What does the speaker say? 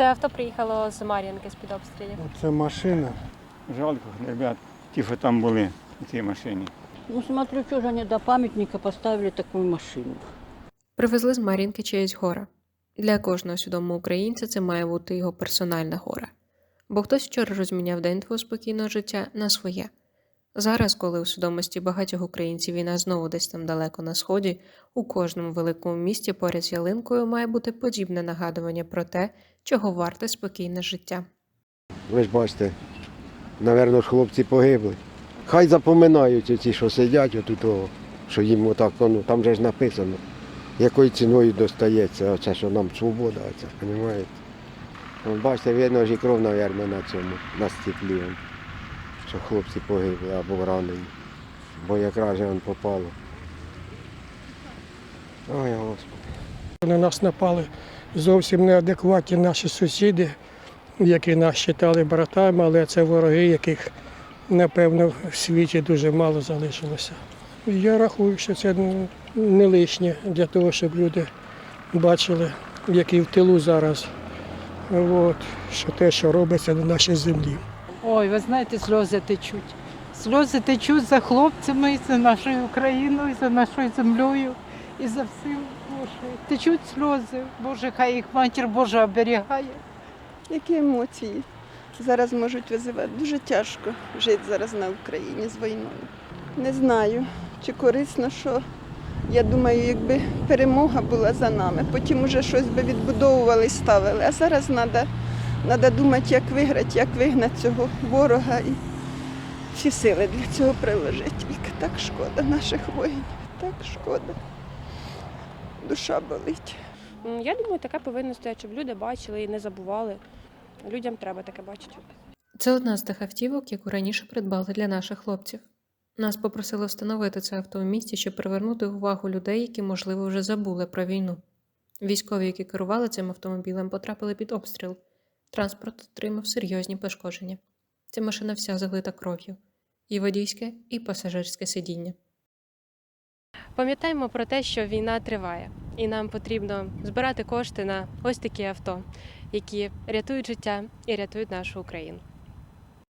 Це авто приїхало з Мар'їнки з-під обстрілів. Це машина. Жалко, ребят, ті, що там були у цій машині. Ну, смотрю, что же они до памятника поставили такую машину. Привезли з Мар'їнки чиєсь гора. Для кожного свідомого українця це має бути його персональне горе. Бо хтось вчора розміняв день твого спокійного життя на своє. Зараз, коли у свідомості багатьох українців війна знову десь там далеко на сході, у кожному великому місті поряд з ялинкою має бути подібне нагадування про те, чого варте спокійне життя. Ви ж бачите, напевно, ж хлопці погибли. Хай запоминають ті, що сидять отут, що їм отак, ну там же ж написано, якою ціною достається, оце, що нам свобода, розумієте? Бачите, видно ж і кров, мабуть, на цьому, на стеклі, он, що хлопці погибли або ранені. Бо якраз он попало. Ой, Господи. На нас напали зовсім неадекватні наші сусіди, які нас вважали братами, але це вороги, яких, напевно, в світі дуже мало залишилося. Я рахую, що це не лишнє для того, щоб люди бачили, які в тилу зараз. От, що те, що робиться на нашій землі. Ой, ви знаєте, сльози течуть. Сльози течуть за хлопцями, за нашою Україною, за нашою землею, і за всім. Боже, течуть сльози. Боже, хай їх матір Божа оберігає. Які емоції зараз можуть визивати? Дуже тяжко жити зараз на Україні з війною. Не знаю, чи корисно, що я думаю, якби перемога була за нами, потім уже щось би відбудовували ставили. А зараз треба, треба думати, як виграти, як вигнати цього ворога і всі сили для цього приложити. Тільки так шкода наших воїнів, так шкода. Душа болить. Я думаю, таке повинно стояти, щоб люди бачили і не забували. Людям треба таке бачити. Це одна з тих автівок, яку раніше придбали для наших хлопців. Нас попросили встановити це авто в місті, щоб привернути увагу людей, які, можливо, вже забули про війну. Військові, які керували цим автомобілем, потрапили під обстріл. Транспорт отримав серйозні пошкодження. Ця машина вся залита кров'ю. І водійське, і пасажирське сидіння. Пам'ятаємо про те, що війна триває, і нам потрібно збирати кошти на ось такі авто, які рятують життя і рятують нашу Україну.